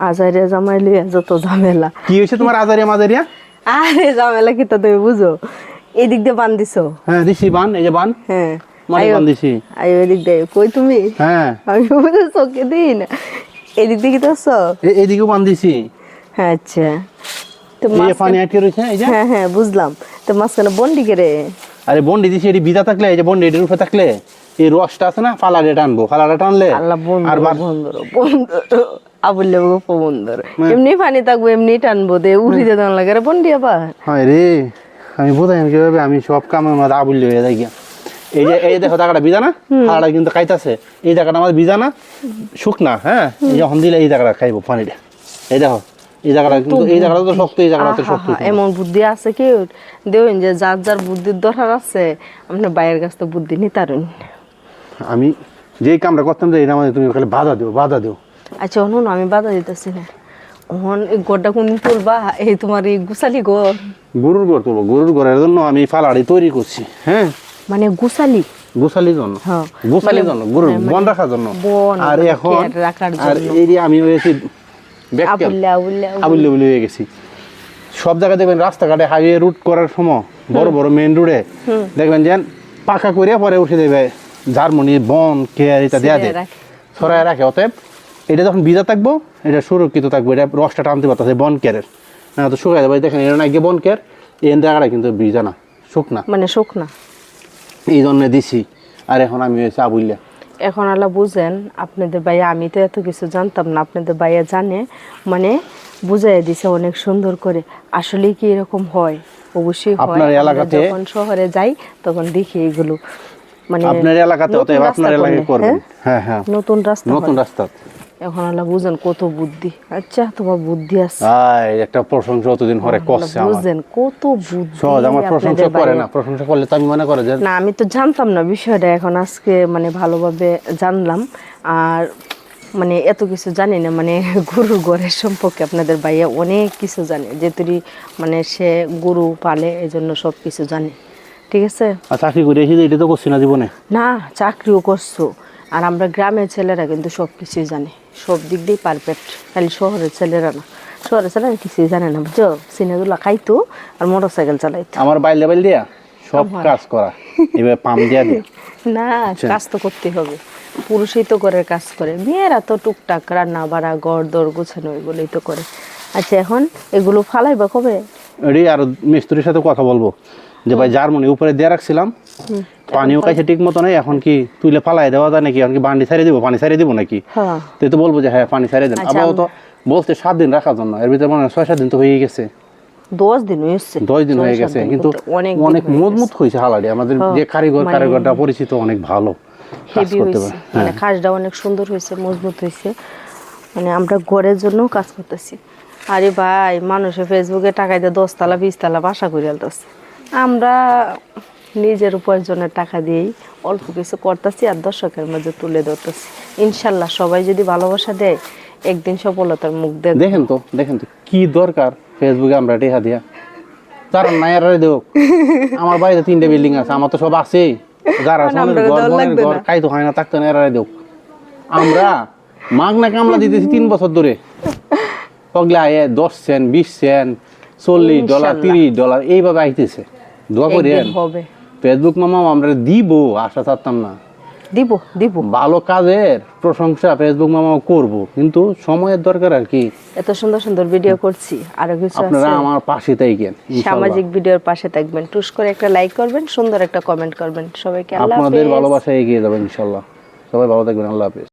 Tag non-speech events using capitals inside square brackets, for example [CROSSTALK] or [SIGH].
Azaria জামাই লিয়া যত ঝামেলা। কি হয়েছে তোমার আজারিয়া মাজারিয়া? আরে ঝামেলা কি তা তুমি বুঝো? এদিক দিয়ে বান দিছো। হ্যাঁ দিছি বান এই যে বান। হ্যাঁ। মানে বান দিছি। আয়ো এদিক দিয়ে। কই তুমি? হ্যাঁ। আমি বুঝে চোখে দিই না। এদিক দিয়ে কি তো এ- এইদিকেও বান দিছি। হ্যাঁ আচ্ছা। তো এই যে পানি আটকে রয়েছে এই যে। হ্যাঁ হ্যাঁ বুঝলাম। তো মাঝখানে বন্ডি রে? আরে বন্ডি দিছি এটি বিদা থাকলে এই যে বন্ডি এটির উপরে থাকলে এই রসটা আছে না ফালারে টানবো ফালারে টানলে আল্লাহ আর বন্ধুর বার- বন্ধুর বন্ধুর আবুল্লে গো বন্ধুর হ্যাঁ। এমনি পানি থাকব এমনি টানবো দে দিয়ে দেওয়া লাগে রে বন্ডি আবার হয় রে আমি বোঝাই কীভাবে আমি সব কামের মধ্যে আবুল্য হয়ে যাই গিয়া এই যে এই দেখো জায়গাটা বিজা না ফালাটা কিন্তু খাইতাছে এই জায়গাটা আমার বিজা না শুকনা হ্যাঁ? এই যখন দিলে এই জায়গাটা খাইবো পানিটা। এই দেখো এই জায়গাটা কিন্তু এই জায়গাটা তো শক্ত এই জায়গাটা তো শক্ত। এমন বুদ্ধি আছে কি? দেখুন যে যার যার বুদ্ধির দরকার আছে আপনার বাইরের কাছ তো বুদ্ধি নিতারুন। আমি যেই কামটা করতাম যে এটা আমাদের তুমি খালি বাধা দিও বাধা দিও। আচ্ছা অনুন আমি বাধা দিতেছি না। ওহন এই গড়টা কোন তুলবা? এই তোমার এই গুসালি গড় গরুর ঘর তুলবো। গরুর ঘরের জন্য আমি ফালাড়ি তৈরি করছি হ্যাঁ? মানে গুসালি? গোসালির জন্য। হ্যাঁ, গোসালির জন্য গরুর বন রাখার জন্য। বন, আর মানে এখন আর এই যে আমি হয়েছি আবুল্লা আবুল্লা হয়ে গেছি। সব জায়গায় দেখবেন রাস্তাঘাটে হাইওয়ে রুট করার সময় বড় বড় মেইন রোডে দেখবেন যে পাকা করে পরে উঠে দেবে জার্মনি বন কেয়ার এটা দেয়া দেয় রাখে। রাখে। অতএব এটা যখন ভিজা থাকব এটা সুরক্ষিত থাকব এটা রসটা টানতে পারতেছে বন কেয়ারের। না তো শুকাই দেবে দেখেন এটা না গিয়ে বন কেয়ার এই জায়গাটা কিন্তু ভিজা না শুকনা। মানে শুকনা। এই জন্য দিছি আর এখন আমি হয়েছে আবুল্লা এখন আল্লাহ বুঝেন আপনাদের ভাইয়া আমি তো এত কিছু জানতাম না আপনাদের ভাইয়া জানে মানে বুঝাই দিছে অনেক সুন্দর করে। আসলে কি এরকম হয়? অবশ্যই আপনার এলাকাতে- যখন শহরে যাই তখন দেখি এগুলো। মানে আপনার এলাকাতে অতএব আপনার এলাকায় করবেন। হ্যাঁ? হ্যাঁ হ্যাঁ। নতুন রাস্তা নতুন রাস্তা। এখন আল্লাহ বুঝেন কত বুদ্ধি। আচ্ছা তোমার বুদ্ধি আছে। আয় একটা প্রশংসা অতদিন করছে আমার। বুঝেন কত বুদ্ধি সহজ আমার প্রশংসা করে না। প্রশংসা করলে তো আমি মনে করে যে না আমি তো জানতাম না বিষয়টা এখন আজকে মানে ভালোভাবে জানলাম। আর মানে এত কিছু জানি না মানে [LAUGHS] গরু গড়ের সম্পর্কে আপনাদের ভাইয়া অনেক কিছু জানে। যেতুরি মানে সে গরু পালে এই জন্য সব কিছু জানে। ঠিক আছে? চাকরি করে এসে এটা তো করছি না জীবনে। না চাকরিও করছ। আর আমরা গ্রামের ছেলেরা কিন্তু সব কিছুই জানে। সব দিক দিয়ে পারফেক্ট খালি শহরের ছেলেরা না। শহরের ছেলেরা কিছুই জানে না বুঝছ? সিনেদুলা খাইতো আর মোটর সাইকেল চালাইতো। আমার বাইলে বাইল দিয়া। সব কাজ করা। এবার পাম দিয়া দিয়া [LAUGHS] না কাজ তো করতে হবে। পুরুষই তো করে কাজ করে। মেয়েরা তো টুকটাক রান্না বাড়া গড় দর গোছানো এগুলোই তো করে। আচ্ছা এখন এগুলো ফালাইবা কবে? এটি আর মিস্ত্রির সাথে কথা বলব। যে ভাই জার্মানি উপরে দিয়ে রাখছিলাম। পানিও কাছে ঠিক মতো নেই এখন কি তুইলে ফালাই দেওয়া যায় নাকি? এখন কি বান্ডি ছাড়িয়ে দিব? পানি ছাড়িয়ে দিব নাকি? হ্যাঁ। তুই তো বলব যে হ্যাঁ পানি ছাড়িয়ে দেন। আবার তো বলতে সাত দিন রাখার জন্য। এর ভিতরে মনে ছয় সাত দিন তো হয়ে গেছে। দশ দিন হয়েছে দশ দিন হয়ে গেছে। কিন্তু অনেক মজবুত হয়েছে হালাডি। আমাদের যে কারিগর কারিগরটা পরিচিত অনেক ভালো। হেভি হয়েছে। হ্যাঁ। মানে কাজটা অনেক সুন্দর হয়েছে মজবুত হয়েছে। মানে আমরা ঘরের জন্য কাজ করতেছি। আরে ভাই মানুষে ফেসবুকে টাকা দিয়ে দশতলা বিশতলা বাসা করে আলতেছে। আমরা নিজের উপার্জনের টাকা দিয়েই অল্প কিছু করতেছি আর দর্শকের মাঝে তুলে ধরতেছি। ইনশাল্লাহ সবাই যদি ভালোবাসা দেয় একদিন সফলতার মুখ দেখ দেখেন তো দেখেন তো কি দরকার? ফেসবুকে আমরা টেহা দিয়া। নায়ারে দেও আমার বাড়িতে তিনটে বিল্ডিং আছে আমার তো সব আছেই। যারা ঘর না। খাইতো হয় না থাকতো নায়ারে দেও আমরা মাগনা কামলা দিতেছি তিন বছর ধরে। পগলা আয়ে দশ সেন্ট বিশ সেন্ট চল্লিশ ডলার তিরিশ ডলার এইভাবে আইতেছে। দোয়া করি হবে। ফেসবুক মামা আমরা দিব আশা থাকতাম না। দিব দিব। ভালো কাজের প্রশংসা ফেসবুক মামা করব কিন্তু সময়ের দরকার আর কি। এত সুন্দর সুন্দর ভিডিও করছি আরও কিছু আপনারা আমার পাশে থাকবেন সামাজিক ভিডিওর পাশে থাকবেন টুস করে একটা লাইক করবেন সুন্দর একটা কমেন্ট করবেন। সবাইকে আল্লাহ আপনাদের ভালোবাসা এগিয়ে যাবেন ইনশাআল্লাহ সবাই ভালো থাকবেন আল্লাহ হাফেজ।